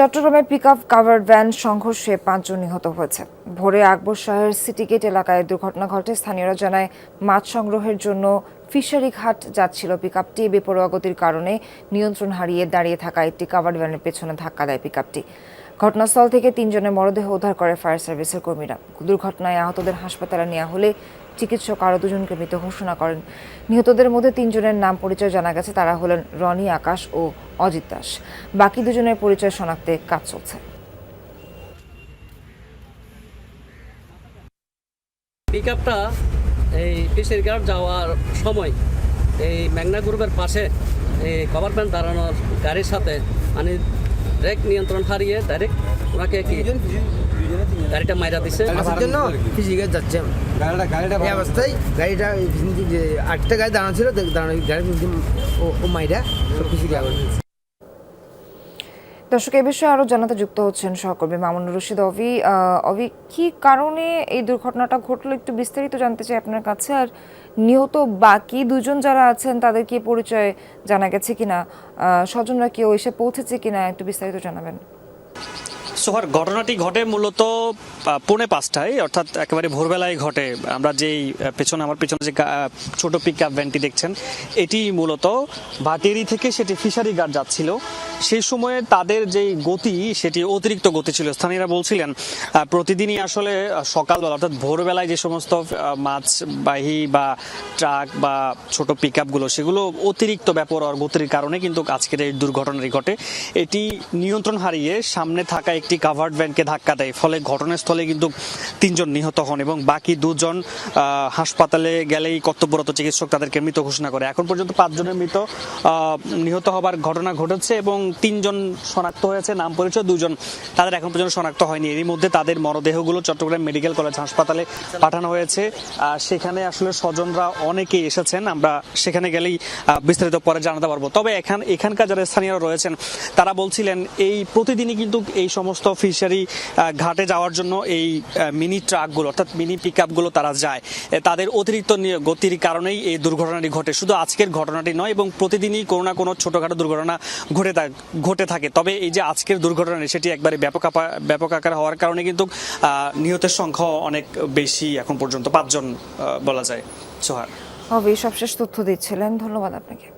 চট্টগ্রামে pickup covered van সংঘর্ষে পাঁচজন নিহত হয়েছে। ভোরে আকবর শাহের সিটি গেট এলাকায় দুর্ঘটনা ঘটে। স্থানীয়রা জানায়, মাছ সংগ্রহের জন্য ফিশারি ঘাট যাচ্ছিল। পিকআপটি বেপরোয়া গতির কারণে নিয়ন্ত্রণ হারিয়ে দাঁড়িয়ে থাকা একটি কাভার্ড ভ্যানের পেছনে ধাক্কা দেয় পিকআপটি। ঘটনাস্থল থেকে তিনজনের মরদেহ উদ্ধার করে ফায়ার সার্ভিসের কর্মীরা। দুর্ঘটনায় আহতদের হাসপাতালে নেওয়া হলে চিকিৎসক আরও দুজনকে মৃত ঘোষণা করেন। নিহতদের মধ্যে তিনজনের নাম পরিচয় জানা গেছে। তারা হলেন রনি আকাশ ও অজিত দাস। বাকি দুজনের পরিচয় শনাক্তে কাজ চলছে। পিক আপটা এই পিসের ঘাট যাওয়ার সময় এই মেঘনা গ্রুপের পাশে এই কভার প্যান্ট দাঁড়ানোর গাড়ির সাথে মানে ব্রেক নিয়ন্ত্রণ হারিয়ে ডাইরেক্ট ওনাকে কি গাড়িটা মাইরা দিছে। জন্য যাচ্ছে। গাড়িটা গাড়িটা এই অবস্থায় গাড়িটা আটটা গাড়ি দাঁড়ানো ছিল দাঁড়ানো গাড়ি ও- মাইরা সব দিয়েছে। দর্শক, এ বিষয়ে আরও জানাতে যুক্ত হচ্ছেন সহকর্মী মামুনুর রশিদ অভি। অভি, কি কারণে এই দুর্ঘটনাটা ঘটলো একটু বিস্তারিত জানতে চাই আপনার কাছে? আর নিহত বাকি দুজন যারা আছেন, তাদের কি পরিচয় জানা গেছে কিনা? স্বজনরা কেউ এসে পৌঁছেছে কিনা একটু বিস্তারিত জানাবেন। সোহার ঘটনাটি ঘটে মূলত পৌনে পাঁচটায়, অর্থাৎ একেবারে ভোরবেলায় ঘটে। আমরা যেই পেছনে, আমার পেছনে যে ছোট পিক আপ ভ্যানটি দেখছেন, এটি মূলত ভাটিয়ারি থেকে সেটি ফিশারি গার্ড যাচ্ছিল। সেই সময়ে তাদের যেই গতি, সেটি অতিরিক্ত গতি ছিল। স্থানীয়রা বলছিলেন প্রতিদিনই আসলে সকালবেলা, অর্থাৎ ভোরবেলায় যে সমস্ত মাছবাহী বা ট্রাক বা ছোট পিক আপগুলো সেগুলো অতিরিক্ত ব্যাপার গতির কারণে কিন্তু আজকের এই দুর্ঘটনাটি ঘটে। এটি নিয়ন্ত্রণ হারিয়ে সামনে থাকা একটি কাভার্ড ভ্যানকে ধাক্কা দেয়। ফলে ঘটনাস্থলে কিন্তু তিনজন নিহত হন এবং বাকি দুজন হাসপাতালে গেলেই কর্তব্যরত চিকিৎসক তাদেরকে মৃত ঘোষণা করে। এখন পর্যন্ত পাঁচজনের মৃত নিহত হবার ঘটনা ঘটেছে এবং তিনজন শনাক্ত হয়েছে, নাম পরিচয়, দুজন তাদের এখন পর্যন্ত শনাক্ত হয়নি। এরই মধ্যে তাদের মরদেহগুলো চট্টগ্রাম মেডিকেল কলেজ হাসপাতালে পাঠানো হয়েছে। সেখানে আসলে স্বজনরা অনেকেই এসেছেন, আমরা সেখানে গেলেই বিস্তারিত পরে জানাতে পারব। তবে এখান এখানকার যারা স্থানীয়রা রয়েছেন, তারা বলছিলেন, এই প্রতিদিনই কিন্তু এই সমস্ত ফিশারি ঘাটে যাওয়ার জন্য এই মিনি ট্রাকগুলো, অর্থাৎ মিনি পিক আপগুলো তারা যায়। তাদের অতিরিক্ত গতির কারণেই এই দুর্ঘটনাটি ঘটে। শুধু আজকের ঘটনাটি নয়, এবং প্রতিদিনই কোনো না কোনো ছোটোখাটো দুর্ঘটনা ঘটে থাক- ঘটে থাকে। তবে এই যে আজকের দুর্ঘটনা সেটি একবারে ব্যাপক ব্যাপক আকার হওয়ার কারণে কিন্তু নিহতের সংখ্যা অনেক বেশি এখন পর্যন্ত পাঁচজন বলা যায়। সোহার সবশেষ তথ্য দিচ্ছিলেন। ধন্যবাদ আপনাকে।